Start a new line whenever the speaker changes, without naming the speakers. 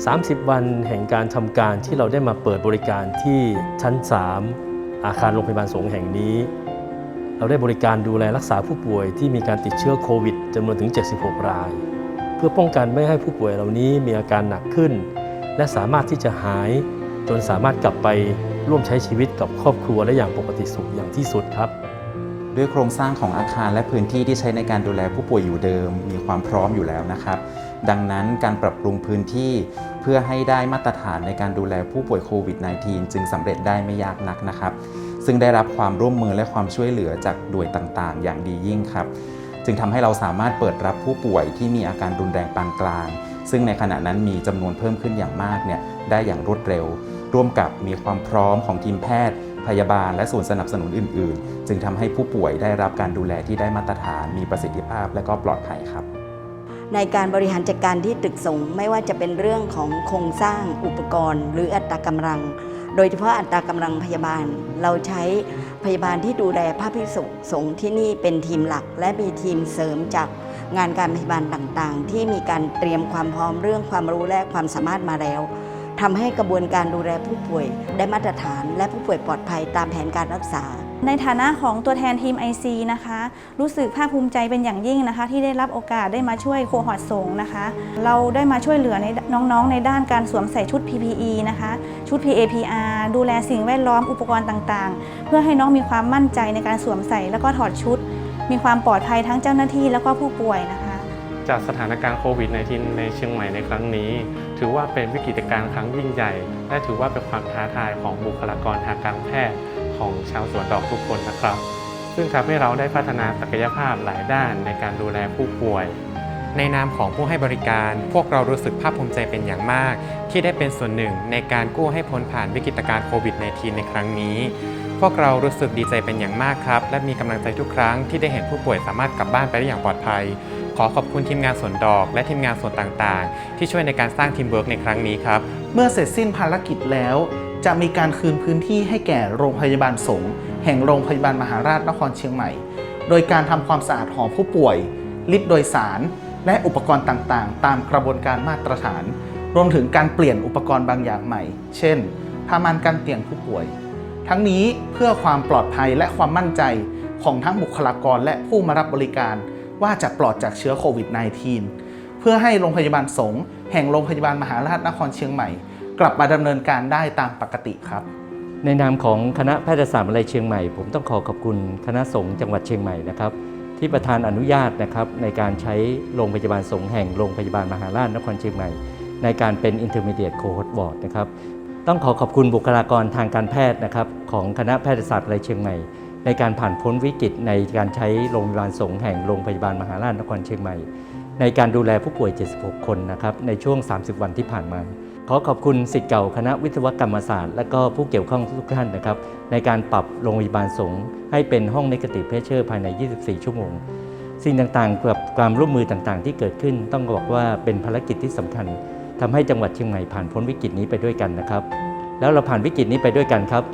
30 วันแห่งการทำการที่เราได้มาเปิดบริการที่ชั้น 3 อาคารโรงพยาบาลสงแห่งนี้ เราได้บริการดูแลรักษาผู้ป่วยที่มีการติดเชื้อโควิดจำนวนถึง 76 ราย เพื่อป้องกันไม่ให้ผู้ป่วยเหล่านี้มีอาการหนักขึ้น และสามารถที่จะหายจนสามารถกลับไปร่วมใช้ชีวิตกับครอบครัวได้อย่างปกติสุขอย่างที่สุดครับ
ด้วยโครงสร้างของอาคารและพื้นที่ที่ใช้ในการดูแลผู้ป่วยอยู่เดิม มีความพร้อมอยู่แล้วนะครับ ดังนั้นการปรับปรุงพื้นที่เพื่อให้ได้มาตรฐานในการดูแลผู้ป่วยโควิด -19 จึงสำเร็จได้ไม่ยากนักนะครับ ซึ่งได้รับความร่วมมือและความช่วยเหลือจากหน่วยต่างๆ อย่างดียิ่งครับ จึงทำให้เราสามารถเปิดรับผู้ป่วยที่มีอาการรุนแรงปานกลาง ซึ่งในขณะนั้นมีจำนวนเพิ่มขึ้นอย่างมากเนี่ยได้อย่างรวดเร็ว ร่วมกับมีความพร้อมของทีมแพทย์ พยาบาล และส่วนสนับสนุนอื่น ๆ จึงทำให้ผู้ป่วยได้รับการดูแลที่ได้มาตรฐาน มีประสิทธิภาพและก็ปลอดภัยครับ
ในการบริหารจัดการที่ตึกสงไม่ว่าจะเป็นเรื่องของโครงสร้างอุปกรณ์ หรืออัตรากำลัง โดยเฉพาะอัตรากำลังพยาบาล เราใช้พยาบาลที่ดูแลพระภิกษุสงฆ์ที่นี่เป็นทีมหลัก และมีทีมเสริมจากงานการพยาบาลต่างๆ ที่มีการเตรียมความพร้อมเรื่องความรู้และความสามารถมาแล้วทำให้กระบวนการดูแลผู้ป่วยได้มาตรฐาน และผู้ป่วยปลอดภัยตามแผนการรักษา
ในฐานะของตัวแทนทีม IC นะคะ รู้สึกภาคภูมิใจเป็นอย่างยิ่งนะคะ ที่ได้รับโอกาสได้มาช่วยโคฮอร์ตสงนะคะ เราได้มาช่วยเหลือในน้องๆ ในด้านการสวมใส่ชุด PPE นะคะ ชุด PAPR ดูแลสิ่งแวดล้อมอุปกรณ์ต่างๆ เพื่อให้น้องมีความมั่นใจในการสวมใส่แล้วก็ถอดชุด มีความปลอดภัยทั้งเจ้าหน้าที่แล้วก็ผู้ป่วยนะคะ
จากสถานการณ์โควิด -19 ในเชียงใหม่ในครั้งนี้ ถือว่าเป็นวิกฤตการณ์ครั้งยิ่งใหญ่ และถือว่าเป็นความท้าทายของบุคลากรทางการแพทย์ ของชาวสวนดอกทุกคนนะครับ ซึ่งทำให้เราได้พัฒนาศักยภาพหลายด้านในการดูแลผู้ป่วย
ในนามของผู้ให้บริการ พวกเรารู้สึกภาคภูมิใจเป็นอย่างมาก ที่ได้เป็นส่วนหนึ่งในการกู้ให้พ้นผ่านวิกฤตการณ์โควิด -19 ในครั้งนี้ พวกเรารู้สึกดีใจเป็นอย่างมากครับ และมีกำลังใจทุกครั้งที่ได้เห็นผู้ป่วยสามารถกลับบ้านไปได้อย่างปลอดภัย ขอขอบคุณทีมงานสวนดอกและทีมงานส่วนต่างๆ ที่ช่วยในการสร้างทีมเวิร์กในครั้งนี้ครับ
เมื่อเสร็จสิ้นภารกิจแล้ว จะมีการคืนพื้นที่ให้แก่โรงพยาบาลสงฆ์แห่งโรงพยาบาลมหาราชนครเชียงใหม่ โดยการทำความสะอาดหอผู้ป่วยลิฟต์โดยสาร และอุปกรณ์ต่างๆ ตามกระบวนการมาตรฐาน รวมถึงการเปลี่ยนอุปกรณ์บางอย่างใหม่ เช่นผ้าม่านกันเตียงผู้ป่วย ทั้งนี้เพื่อความปลอดภัยและความมั่นใจของทั้งบุคลากรและผู้มารับบริการ ว่าจะปลอดจากเชื้อโควิด -19 เพื่อให้โรงพยาบาลสงฆ์แห่งโรงพยาบาลมหาราชนครเชียงใหม่ กลับมาดำเนินการได้ตามปกติครับ
ในนามของคณะแพทยศาสตร์วิทยาลัยเชียงใหม่ ผมต้องขอขอบคุณคณะสงฆ์จังหวัดเชียงใหม่นะครับ ที่ประทานอนุญาตนะครับในการใช้โรงพยาบาลสงแห่งโรงพยาบาลมหาราชนครเชียงใหม่ ในการเป็น Intermediate Cohort Board นะครับต้องขอขอบคุณบุคลากรทางการแพทย์นะครับของคณะแพทยศาสตร์วิทยาลัยเชียงใหม่ ในการผ่านพ้นวิกฤตในการใช้โรงพยาบาลสงแห่งโรงพยาบาลมหาราชนครเชียงใหม่ ในการดูแลผู้ป่วย 76 คนนะครับในช่วง 30 วันที่ผ่านมา ขอขอบคุณสิทธิ์เก่าคณะวิศวกรรมศาสตร์ และก็ผู้เกี่ยวข้องทุกท่านนะครับ ในการปรับโรงพยาบาลสงฆ์ให้เป็นห้องนกติเพชเชอร์ภายใน 24 ชั่วโมง สิ่งต่างๆกับความร่วมมือต่างๆ ที่เกิดขึ้น ต้องบอกว่าเป็นภารกิจที่สำคัญทำให้จังหวัดเชียงใหม่ผ่านพ้นวิกฤตนี้ไปด้วยกันนะครับ แล้วเราผ่านวิกฤตนี้ไปด้วยกันครับ